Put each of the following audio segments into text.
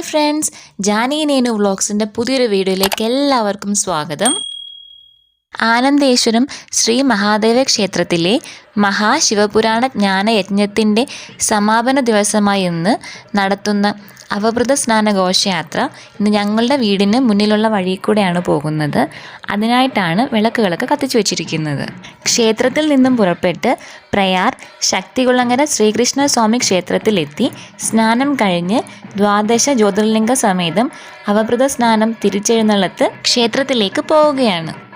Hi friends. Jani Nenu വ്ളോഗ്സിന്റെ പുതിയൊരു വീഡിയോയിലേക്ക് എല്ലാവർക്കും സ്വാഗതം. ആനന്ദേശ്വരം ശ്രീ മഹാദേവ ക്ഷേത്രത്തിലെ മഹാശിവപുരാണ ജ്ഞാനയജ്ഞത്തിന്റെ സമാപന ദിവസമായി ഇന്ന് നടത്തുന്ന അവഭൃത സ്നാന ഘോഷയാത്ര ഇന്ന് ഞങ്ങളുടെ വീടിന് മുന്നിലുള്ള വഴി കൂടെയാണ് പോകുന്നത്. അതിനായിട്ടാണ് വിളക്കുകളൊക്കെ കത്തിച്ചു വച്ചിരിക്കുന്നത്. ക്ഷേത്രത്തിൽ നിന്നും പുറപ്പെട്ട് പ്രയാർ ശക്തികുളങ്ങര ശ്രീകൃഷ്ണ സ്വാമി ക്ഷേത്രത്തിലെത്തി സ്നാനം കഴിഞ്ഞ് ദ്വാദശ ജ്യോതിർലിംഗ സമേതം അവഭൃത സ്നാനം തിരിച്ചെഴുന്നള്ളത്ത് ക്ഷേത്രത്തിലേക്ക് പോവുകയാണ്.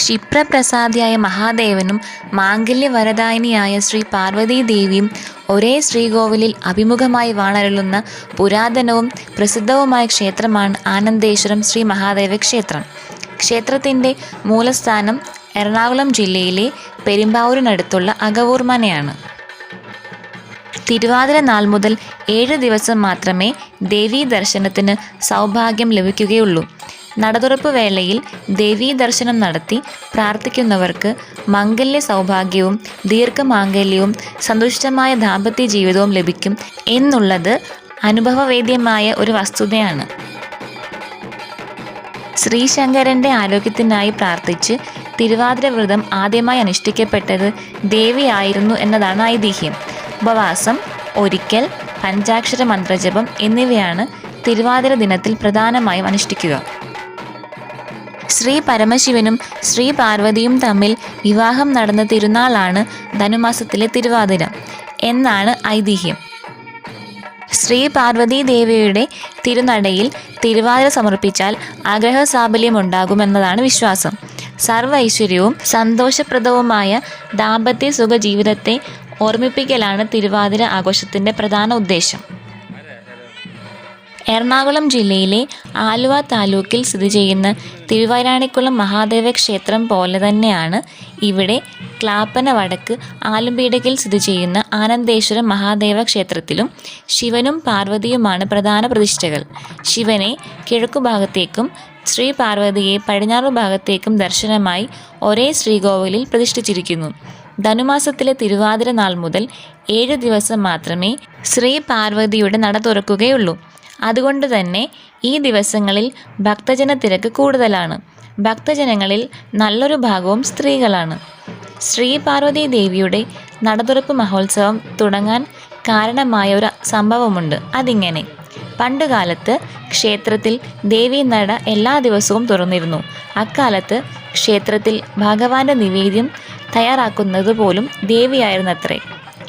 ക്ഷിപ്രപ്രസാദിയായ മഹാദേവനും മാംഗല്യവരദായിനിയായ ശ്രീ പാർവതീദേവിയും ഒരേ ശ്രീകോവിലിൽ അഭിമുഖമായി വാണരുളുന്ന പുരാതനവും പ്രസിദ്ധവുമായ ക്ഷേത്രമാണ് ആനന്ദേശ്വരം ശ്രീ മഹാദേവ ക്ഷേത്രം. ക്ഷേത്രത്തിന്റെ മൂലസ്ഥാനം എറണാകുളം ജില്ലയിലെ പെരുമ്പാവൂരിനടുത്തുള്ള അകവൂർ മനയാണ്. തിരുവാതിര നാൾ മുതൽ ഏഴ് ദിവസം മാത്രമേ ദേവീ ദർശനത്തിന് സൗഭാഗ്യം ലഭിക്കുകയുള്ളൂ. നടതുറപ്പ് വേളയിൽ ദേവീ ദർശനം നടത്തി പ്രാർത്ഥിക്കുന്നവർക്ക് മംഗല്യ സൗഭാഗ്യവും ദീർഘമാംഗല്യവും സന്തുഷ്ടമായ ദാമ്പത്യ ജീവിതവും ലഭിക്കും എന്നുള്ളത് അനുഭവവേദ്യമായ ഒരു വസ്തുതയാണ്. ശ്രീശങ്കരന്റെ ആരോഗ്യത്തിനായി പ്രാർത്ഥിച്ച് തിരുവാതിര വ്രതം ആദ്യമായി അനുഷ്ഠിക്കപ്പെട്ടത് ദേവിയായിരുന്നു എന്നതാണ് ഐതിഹ്യം. ഉപവാസം ഒരിക്കൽ പഞ്ചാക്ഷര മന്ത്രജപം എന്നിവയാണ് തിരുവാതിര ദിനത്തിൽ പ്രധാനമായും അനുഷ്ഠിക്കുക. ശ്രീ പരമശിവനും ശ്രീ പാർവതിയും തമ്മിൽ വിവാഹം നടന്ന തിരുനാളാണ് ധനുമാസത്തിലെ തിരുവാതിര. എന്നാണ് ഐതിഹ്യം. ശ്രീ പാർവതി ദേവിയുടെ തിരുനടയിൽ തിരുവാതിര സമർപ്പിച്ചാൽ ആഗ്രഹസാഫല്യം ഉണ്ടാകുമെന്നതാണ് വിശ്വാസം. സർവ ഐശ്വര്യവും സന്തോഷപ്രദവുമായ ദാമ്പത്യ സുഖ ജീവിതത്തെ ഓർമ്മിപ്പിക്കലാണ് തിരുവാതിര ആഘോഷത്തിന്റെ പ്രധാന ഉദ്ദേശം. എറണാകുളം ജില്ലയിലെ ആലുവ താലൂക്കിൽ സ്ഥിതി ചെയ്യുന്ന തിരുവൈരാണിക്കുളം മഹാദേവ ക്ഷേത്രം പോലെ തന്നെയാണ് ഇവിടെ ക്ലാപ്പന വടക്ക് ആലുംപീഡകിൽ സ്ഥിതി ചെയ്യുന്ന ആനന്ദേശ്വരം മഹാദേവ ക്ഷേത്രത്തിലും ശിവനും പാർവതിയുമാണ് പ്രധാന പ്രതിഷ്ഠകൾ. ശിവനെ കിഴക്കുഭാഗത്തേക്കും ശ്രീ പാർവതിയെ പടിഞ്ഞാറ് ഭാഗത്തേക്കും ദർശനമായി ഒരേ ശ്രീകോവിലിൽ പ്രതിഷ്ഠിച്ചിരിക്കുന്നു. ധനുമാസത്തിലെ തിരുവാതിര നാൾ മുതൽ ഏഴ് ദിവസം മാത്രമേ ശ്രീ പാർവതിയുടെ നട തുറക്കുകയുള്ളൂ. അതുകൊണ്ട് തന്നെ ഈ ദിവസങ്ങളിൽ ഭക്തജന തിരക്ക് കൂടുതലാണ്. ഭക്തജനങ്ങളിൽ നല്ലൊരു ഭാഗവും സ്ത്രീകളാണ്. ശ്രീ പാർവതി ദേവിയുടെ നടതുറപ്പ് മഹോത്സവം തുടങ്ങാൻ കാരണമായ ഒരു സംഭവമുണ്ട്. അതിങ്ങനെ. പണ്ടുകാലത്ത് ക്ഷേത്രത്തിൽ ദേവി നട എല്ലാ ദിവസവും തുറന്നിരുന്നു. അക്കാലത്ത് ക്ഷേത്രത്തിൽ ഭഗവാന്റെ നിവേദ്യം തയ്യാറാക്കുന്നത് പോലും ദേവിയായിരുന്നത്രേ.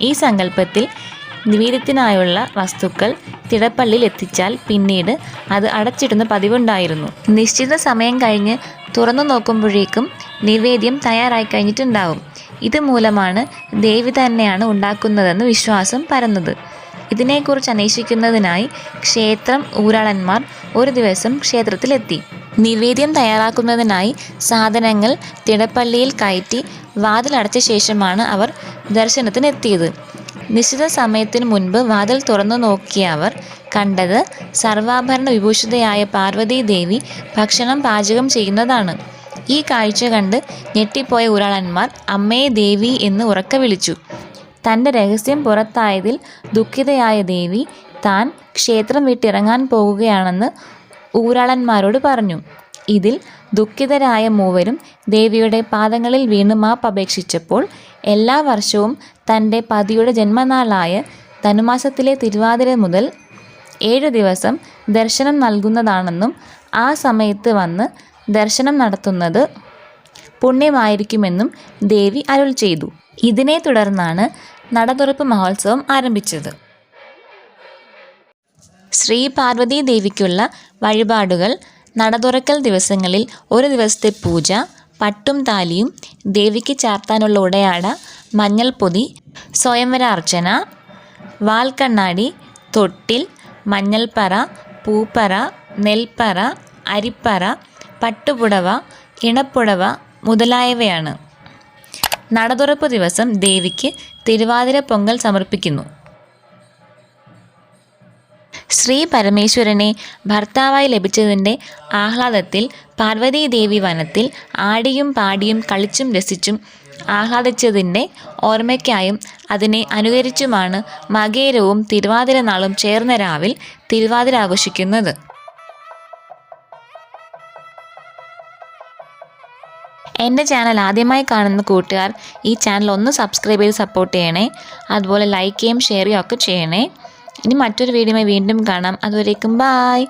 ഈ സങ്കല്പത്തിൽ നിവേദ്യത്തിനായുള്ള വസ്തുക്കൾ തിടപ്പള്ളിയിൽ എത്തിച്ചാൽ പിന്നീട് അത് അടച്ചിടുന്ന പതിവുണ്ടായിരുന്നു. നിശ്ചിത സമയം കഴിഞ്ഞ് തുറന്നു നോക്കുമ്പോഴേക്കും നിവേദ്യം തയ്യാറായി കഴിഞ്ഞിട്ടുണ്ടാവും. ഇതുമൂലമാണ് ദേവി തന്നെയാണ് ഉണ്ടാക്കുന്നതെന്ന് വിശ്വാസം പരന്നത്. ഇതിനെക്കുറിച്ച് അന്വേഷിക്കുന്നതിനായി ക്ഷേത്രം ഊരാളന്മാർ ഒരു ദിവസം ക്ഷേത്രത്തിലെത്തി. നിവേദ്യം തയ്യാറാക്കുന്നതിനായി സാധനങ്ങൾ തിടപ്പള്ളിയിൽ കയറ്റി വാതിലടച്ച ശേഷമാണ് അവർ ദർശനത്തിനെത്തിയത്. നിശ്ചിത സമയത്തിന് മുൻപ് വാതിൽ തുറന്നു നോക്കിയ അവർ കണ്ടത് സർവാഭരണ വിഭൂഷിതയായ പാർവതീ ദേവി ഭക്ഷണം പാചകം ചെയ്യുന്നതാണ്. ഈ കാഴ്ച കണ്ട് ഞെട്ടിപ്പോയ ഉരാളന്മാർ അമ്മയെ ദേവി എന്ന് ഉറക്ക വിളിച്ചു. തന്റെ രഹസ്യം പുറത്തായതിൽ ദുഃഖിതയായ ദേവി താൻ ക്ഷേത്രം വിട്ടിറങ്ങാൻ പോകുകയാണെന്ന് ഊരാളന്മാരോട് പറഞ്ഞു. ഇതിൽ ദുഃഖിതരായ മൂവരും ദേവിയുടെ പാദങ്ങളിൽ വീണ് മാപ്പപേക്ഷിച്ചപ്പോൾ എല്ലാ വർഷവും തന്റെ പതിയുടെ ജന്മനാളായ ധനുമാസത്തിലെ തിരുവാതിര മുതൽ ഏഴ് ദിവസം ദർശനം നൽകുന്നതാണെന്നും ആ സമയത്ത് വന്ന് ദർശനം നടത്തുന്നത് പുണ്യമായിരിക്കുമെന്നും ദേവി അരുൾ ചെയ്തു. ഇതിനെ തുടർന്നാണ് നടതുറപ്പ് മഹോത്സവം ആരംഭിച്ചത്. ശ്രീ പാർവതീ ദേവിക്കുള്ള വഴിപാടുകൾ നടതുറക്കൽ ദിവസങ്ങളിൽ ഒരു ദിവസത്തെ പൂജ പട്ടും താലിയും ദേവിക്ക് ചാർത്താനുള്ള ഉടയാട മഞ്ഞൾപ്പൊതി സ്വയംവര അർച്ചന വാൽക്കണ്ണാടി തൊട്ടിൽ മഞ്ഞൾപ്പറ പൂപ്പറ നെൽപ്പറ അരിപ്പറ പട്ടുപുടവ ഇണപ്പുടവ മുതലായവയാണ്. നടതുറപ്പ് ദിവസം ദേവിക്ക് തിരുവാതിര പൊങ്കൽ സമർപ്പിക്കുന്നു. ശ്രീ പരമേശ്വരനെ ഭർത്താവായി ലഭിച്ചതിന്റെ ആഹ്ലാദത്തിൽ പാർവതീദേവി വനത്തിൽ ആടിയും പാടിയും കളിച്ചും രസിച്ചും ആഹ്ലാദിച്ചതിന്റെ ഓർമ്മയ്ക്കായും അതിനെ അനുകരിച്ചുമാണ് മകേരവും തിരുവാതിര നാളും ചേർന്ന രാവിൽ തിരുവാതിര ആഘോഷിക്കുന്നത്. എന്റെ ചാനൽ ആദ്യമായി കാണുന്ന കൂട്ടുകാർ ഈ ചാനൽ ഒന്ന് സബ്സ്ക്രൈബ് ചെയ്ത് സപ്പോർട്ട് ചെയ്യണേ. അതുപോലെ ലൈക്ക് ചെയ്യും ഷെയർ ചെയ്യുകയും ഒക്കെ ചെയ്യണേ. ഇനി മറ്റൊരു വീഡിയോയുമായി വീണ്ടും കാണാം. അതുവരേക്കും ബായ്